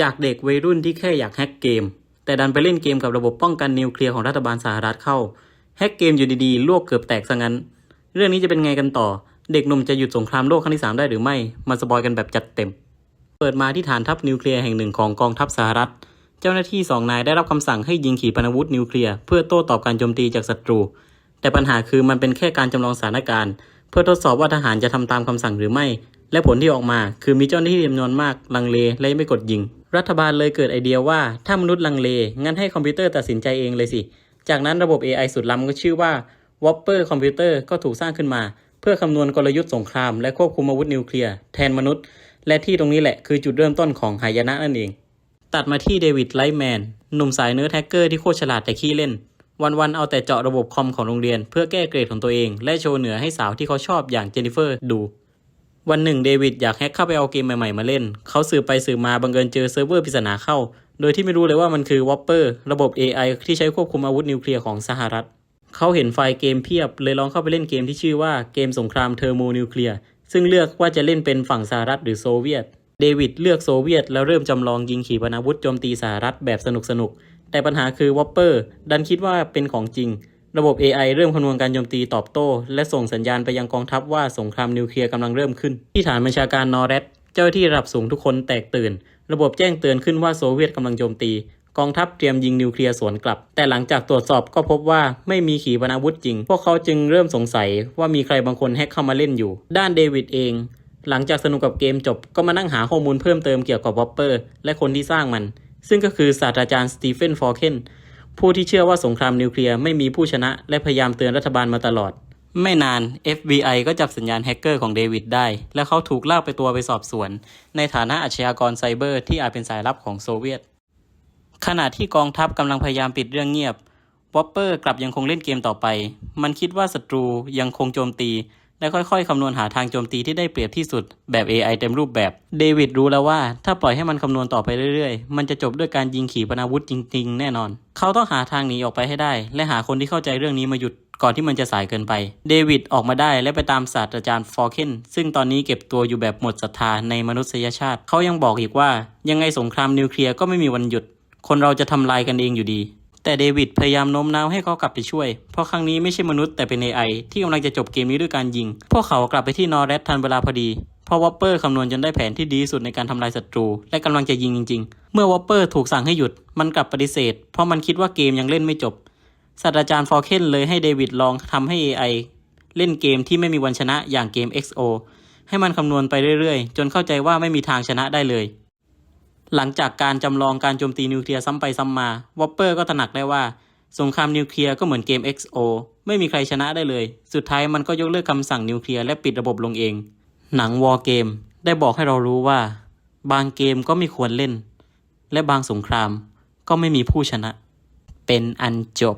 จากเด็กวัยรุ่นที่แค่อยากแฮกเกม แต่ดันไปเล่นเกมกับระบบป้องกันนิวเคลียร์ของรัฐบาลสหรัฐเข้า แฮกเกมอยู่ดีๆลวกเกือบแตกซะงั้น เรื่องนี้จะเป็นไงกันต่อ เด็กหนุ่มจะหยุดสงครามโลกครั้งที่ 3 ได้หรือไม่ มาสปอยกันแบบจัดเต็ม เปิดมาที่ฐานทัพนิวเคลียร์แห่งหนึ่งของกองทัพสหรัฐ เจ้าหน้าที่สองนายได้รับคำสั่งให้ยิงขีปนาวุธนิวเคลียร์เพื่อโต้ตอบการโจมตีจากศัตรู แต่ปัญหาคือมันเป็นแค่การจำลองสถานการณ์ เพื่อทดสอบว่าทหารจะทำตามคำสั่งหรือไม่และผลที่ออกมาคือมีเจ้าหน้าที่จำนวนมากลังเลและไม่กดยิง รัฐบาลเลยเกิดไอเดียว่าถ้ามนุษย์ลังเล งั้นให้คอมพิวเตอร์ตัดสินใจเองเลยสิ จากนั้นระบบ AI สุดล้ำก็ชื่อว่า Whopper คอมพิวเตอร์ก็ถูกสร้างขึ้นมา เพื่อคำนวณกลยุทธ์สงคราม และควบคุมอาวุธนิวเคลียร์แทนมนุษย์ และที่ตรงนี้แหละคือจุดเริ่มต้นของหายนะนั่นเอง ตัดมาที่เดวิดไลท์แมนหนุ่มสายเนื้อแท็กเกอร์ที่โคตรฉลาดแต่ขี้เล่น วันๆเอาแต่เจาะระบบคอมของโรงเรียน เพื่อแก้เกรดของตัวเอง และโชว์เหนือให้สาวที่เขาชอบอย่างเจนนิเฟอร์ดู วันหนึ่งเดวิดอยากแฮกเข้าไปเอาเกมใหม่ๆมาเล่น เขาสืบไปสืบมาบังเอิญเจอเซิร์ฟเวอร์ปริศนาเข้า โดยที่ไม่รู้เลยว่ามันคือ Whopper ระบบ AI ที่ใช้ควบคุมอาวุธนิวเคลียร์ของสหรัฐ เขาเห็นไฟล์เกมเพียบ เลยลองเข้าไปเล่นเกมที่ชื่อว่าเกมสงครามเทอร์โมนิวเคลียร์ซึ่งเลือกว่าจะเล่นเป็นฝั่งสหรัฐหรือโซเวียต เดวิดเลือกโซเวียต แล้วเริ่มจำลองยิงขีปนาวุธโจมตีสหรัฐแบบสนุกๆแต่ปัญหาคือวอปเปอร์ดันคิดว่าเป็นของจริง ระบบ AI เริ่มคำนวณการโจมตีตอบโต้ และส่งสัญญาณไปยังกองทัพว่าสงครามนิวเคลียร์กำลังเริ่มขึ้น ที่ฐานบัญชาการนอร์เรตเจ้าหน้าที่ระดับสูงทุกคนแตกตื่น ระบบแจ้งเตือนขึ้นว่าโซเวียตกำลังโจมตี กองทัพเตรียมยิงนิวเคลียร์สวนกลับ แต่หลังจากตรวจสอบก็พบว่าไม่มีขีปนาวุธจริง พวกเขาจึงเริ่มสงสัยว่ามีใครบางคนแฮกเข้ามาเล่นอยู่ ด้านเดวิดเอง หลังจากสนุกกับเกมจบก็มานั่งหาข้อมูลเพิ่มเติมเกี่ยวกับวอปเปอร์และคนที่สร้างมัน ซึ่งก็คือศาสตราจารย์สตีเฟนฟอร์เคน ผู้ที่เชื่อว่าสงครามนิวเคลียร์ไม่มีผู้ชนะ และพยายามเตือนรัฐบาลมาตลอด ไม่นาน FBI ก็จับสัญญาณแฮกเกอร์ของเดวิดได้ และเขาถูกลากไปตัวไปสอบสวน ในฐานะอาชญากรไซเบอร์ที่อาจเป็นสายลับของโซเวียต ขณะที่กองทัพกำลังพยายามปิดเรื่องเงียบวอปเปอร์กลับยังคงเล่นเกมต่อไป มันคิดว่าศัตรูยังคงโจมตี และค่อยๆคำนวณหาทางโจมตีที่ได้เปรียบที่สุดแบบ AI เต็มรูปแบบ เดวิดรู้แล้วว่า ถ้าปล่อยให้มันคำนวณต่อไปเรื่อยๆ มันจะจบด้วยการยิงขีปนาวุธจริง ๆ แน่นอน เขาต้องหาทางหนีออกไปให้ได้ และหาคนที่เข้าใจเรื่องนี้มาหยุดก่อนที่มันจะสายเกินไป เดวิดออกมาได้และไปตามศาสตราจารย์ฟอร์เคนซึ่งตอนนี้เก็บตัวอยู่แบบหมดศรัทธาในมนุษยชาติ เขายังบอกอีกว่า ยังไงสงครามนิวเคลียร์ก็ไม่มีวันหยุด คนเราจะทำลายกันเองอยู่ดี แต่เดวิดพยายามโน้มน้าวให้เขากลับไปช่วย เพราะครั้งนี้ไม่ใช่มนุษย์แต่เป็น AI ที่กำลังจะจบเกมนี้ด้วยการยิง พวกเขากลับไปที่นอร์เรสทันเวลาพอดีเพราะวอปเปอร์คำนวณจนได้แผนที่ดีสุดในการทำลายศัตรู และกำลังจะยิงจริง ๆ เมื่อวอปเปอร์ถูกสั่งให้หยุด มันกลับปฏิเสธ เพราะมันคิดว่าเกมยังเล่นไม่จบศาสตราจารย์ฟอร์เคนเลยให้เดวิดลองทำให้ AI เล่นเกมที่ไม่มีวันชนะอย่างเกม XO ให้มันคำนวณไปเรื่อยๆ จนเข้าใจว่าไม่มีทางชนะได้เลย หลังจากการจำลองการโจมตีนิวเคลียร์ซ้ำไปซ้ำมาวอปเปอร์ก็ตระหนักได้ว่า สงครามนิวเคลียร์ก็เหมือนเกม XO ไม่มีใครชนะได้เลย สุดท้ายมันก็ยกเลิกคำสั่งนิวเคลียร์และปิดระบบลงเอง หนังวอร์เกมได้บอกให้เรารู้ว่า บางเกมก็ไม่ควรเล่น และบางสงครามก็ไม่มีผู้ชนะ เป็นอันจบ